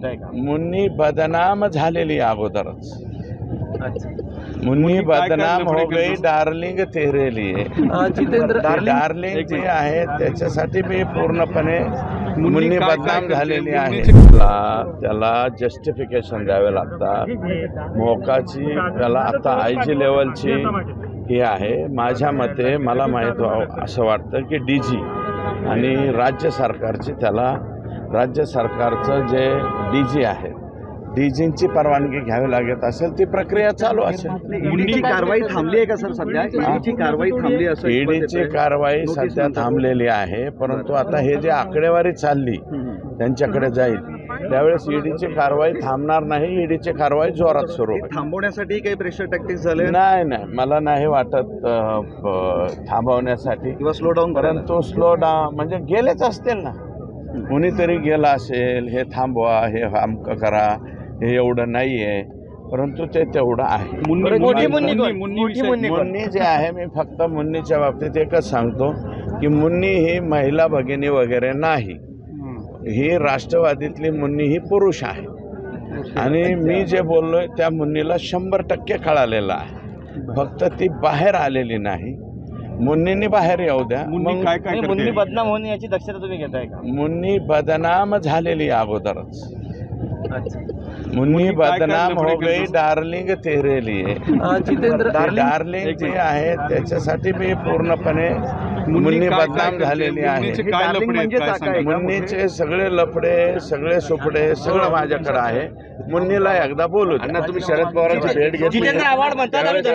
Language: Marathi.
घेताय का? मुन्नी बदनाम झालेली आहे अगोदरच. मुन्नी बदनाम हो गई? डार्लिंग तेरे लिए डार्लिंग? जी आहे त्याच्यासाठी मी पूर्णपणे मुन्नी बदनाम? झालेली आहे. त्याला जस्टिफिकेशन द्यावे लागतात. मोकाची त्याला आता आय जी लेवलची ही आहे. माझ्या मते मला माहीत असं वाटतं की डी जी आणि राज्य सरकारची त्याला राज्य सरकारचं जे डी जी आहे डी जींची परवानगी घ्यावी लागत असेल ती प्रक्रिया चालू असेल. ईडीची कारवाई थांबली आहे का सर सध्या? ईडीची कारवाई थांबली असं ईडीची कारवाई सध्या. थांबलेली आहे परंतु आता हे जे आकडेवारी चालली त्यांच्याकडे जाईल. त्यावेळेस ईडीची कारवाई थांबणार नाही ईडीची कारवाई जोरात सुरू थांबवण्यासाठी काही प्रेशर टॅक्टिक्स झाले? नाही नाही. मला नाही वाटत थांबवण्यासाठी. किंवा स्लो डाऊन परंतु स्लो डाऊन म्हणजे गेलेच असतील ना. कुणीतरी गेला असेल हे थांबवा हे अमकं करा हे एवढं नाही आहे परंतु ते तेवढं आहे. मुन्नी जे आहे मी फक्त मुन्नीच्या बाबतीत एकच सांगतो की मुन्नी ही महिला भगिनी वगैरे नाही. ही राष्ट्रवादीतली मुन्नी ही पुरुष आहे. आणि मी जे बोललोय त्या मुन्नीला शंभर टक्के कळालेलं आहे. फक्त ती बाहेर आलेली नाही. मुन्नीनी बाहेर येऊ द्या. मुन्नी मग काय काय मुन्नी करते? बदनाम होणे याची दक्षता तुम्ही घेताय का? मुन्नी बदनाम झालेली आहे अगोदरच. मुन्नी बदनाम हो गई? डार्लिंग तेरे लिए जितेंद्र डार्लिंग जी आहे त्याच्यासाठी मी पूर्णपणे मुन्नी बदनाम? झालेली आहे. मुन्नीचे हे काय darling लफडे आहेत? म्हणजे? मुन्नीचे सगळे लफडे सगळे सुपडे सगळं माझ्याकडे आहे. मुन्नीला एकदा बोलू. तुम्ही शरद पवारांची भेट म्हणतात